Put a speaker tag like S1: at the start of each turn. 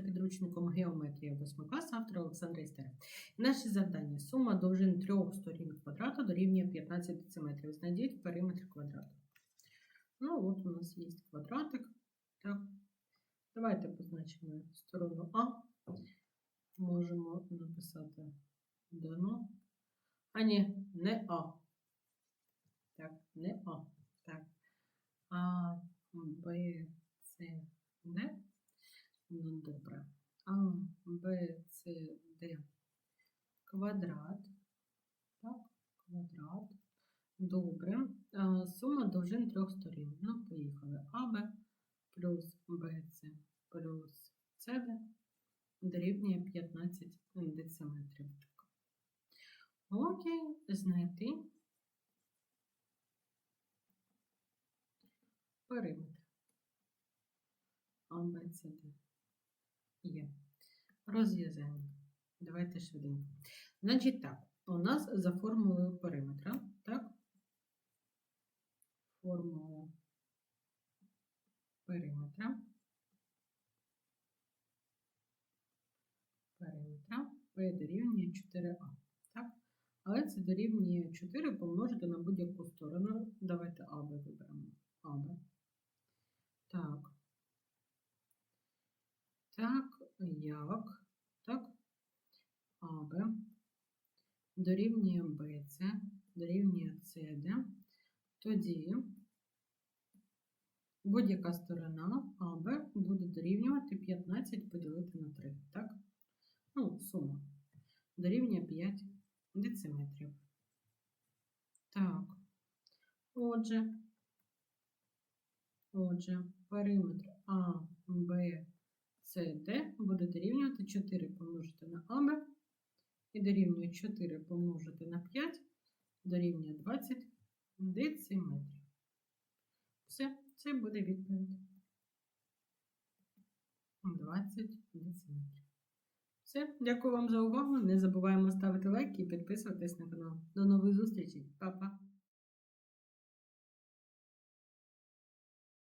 S1: підручником геометрія 8 класу автора Олександра Істера. Наше завдання сума довжин трьох сторін квадрату дорівнює 15 дециметрів. Знайдіть периметр квадрату. Ну, от у нас є квадратик. Так. Давайте позначимо сторону А. Можемо написати дано. А ні, не А. Так, не А. Так. А, Б, С, Д. Ну, добре. А, Б, С, Д. Квадрат. Так, квадрат. Добре. Сума довжин трьох сторін. Ну, поїхали. АБ плюс БЦ плюс СД дорівнює 15 дециметрів. Окей, знайти периметр. АБЦД. Є. Розв'язання. Давайте швиденько. Значить так, у нас за формулою периметра, так? Формула периметра. Периметра P дорівнює 4А. Так? Але це дорівнює 4 помножити на будь-яку сторону. Давайте АБ виберемо. АБ. Так. Так, як? Так. АБ дорівнює БЦ, дорівнює СД. Тоді будь-яка сторона АБ буде дорівнювати 15 поділити на 3. Так? Ну, сума. Дорівнює 5 дециметрів. Так. Отже, отже, периметр А, С, Д буде дорівнювати 4 помножити на АБ і дорівнює 4 помножити на 5 дорівнює 20 дециметрів. Все, це буде відповідь. 20 дециметрів. Все, дякую вам за увагу. Не забуваємо ставити лайки і підписуватись на канал. До нових зустрічей.